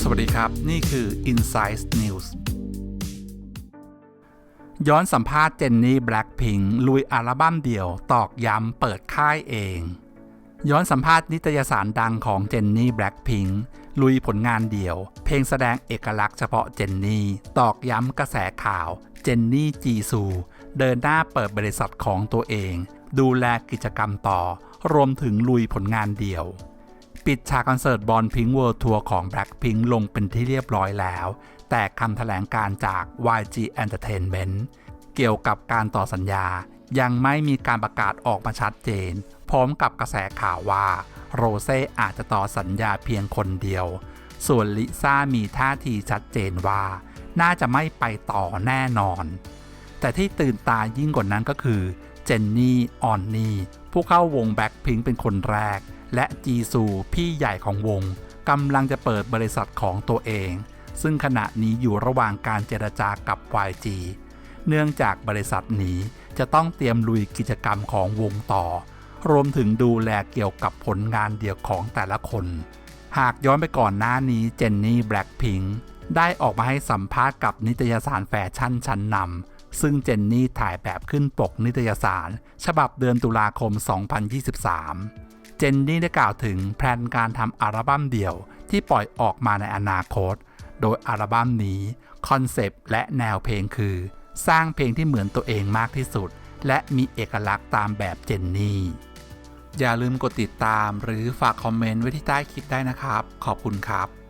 สวัสดีครับ นี่คือ Insight News ย้อนสัมภาษณ์เจนนี่แบล็กพิงลุยอัลบั้มเดี่ยว ตอกย้ำเปิดค่ายเอง ย้อนสัมภาษณ์นิตยสารดังของเจนนี่แบล็กพิงลุยผลงานเดี่ยว เพลงแสดงเอกลักษณ์เฉพาะเจนนี่ ตอกย้ำกระแสข่าวเจนนี่จีซู เดินหน้าเปิดบริษัทของตัวเอง ดูแลกิจกรรมต่อ รวมถึงลุยผลงานเดี่ยว ปิดฉากคอนเสิร์ตบอลพิง k ์เวิลด์ทัวร์ของ Blackpink ลงเป็นที่เรียบร้อยแล้ว แต่คำแถลงการจาก YG Entertainment เกี่ยวกับการต่อสัญญายังไม่มีการประกาศออกมาชัดเจน พร้อมกับกระแสข่าวว่าโรเซ่อาจจะต่อสัญญาเพียงคนเดียว ส่วนลิซ่ามีท่าทีชัดเจนว่า น่าจะไม่ไปต่อแน่นอน แต่ที่ตื่นตายิ่งกว่านั้นก็คือ เจนนี่ออนนี่ผู้เข้าวงแบ็คพิงเป็นคนแรก และจีซูพี่ใหญ่ของวงกำลังจะเปิดบริษัทของตัวเอง ซึ่งขณะนี้อยู่ระหว่างการเจรจากับ YG เนื่องจากบริษัทนี้จะต้องเตรียมลุยกิจกรรมของวงต่อ รวมถึงดูแลเกี่ยวกับผลงานเดี่ยวของแต่ละคน หากย้อนไปก่อนหน้านี้เจนนี่แบล็กพิงได้ออกมาให้สัมภาษณ์กับนิตยสารแฟชั่นชั้นนำ ซึ่งเจนนี่ถ่ายแบบขึ้นปกนิตยสาร ฉบับเดือนตุลาคม 2023 เจนนี่ได้กล่าวถึงแพลนการทำอัลบั้มเดี่ยวที่ปล่อยออกมาในอนาคต โดยอัลบั้มนี้คอนเซปต์และแนวเพลงคือ สร้างเพลงที่เหมือนตัวเองมากที่สุด และมีเอกลักษณ์ตามแบบเจนนี่ อย่าลืมกดติดตามหรือฝากคอมเมนต์ไว้ที่ใต้คลิปได้นะครับ ขอบคุณครับ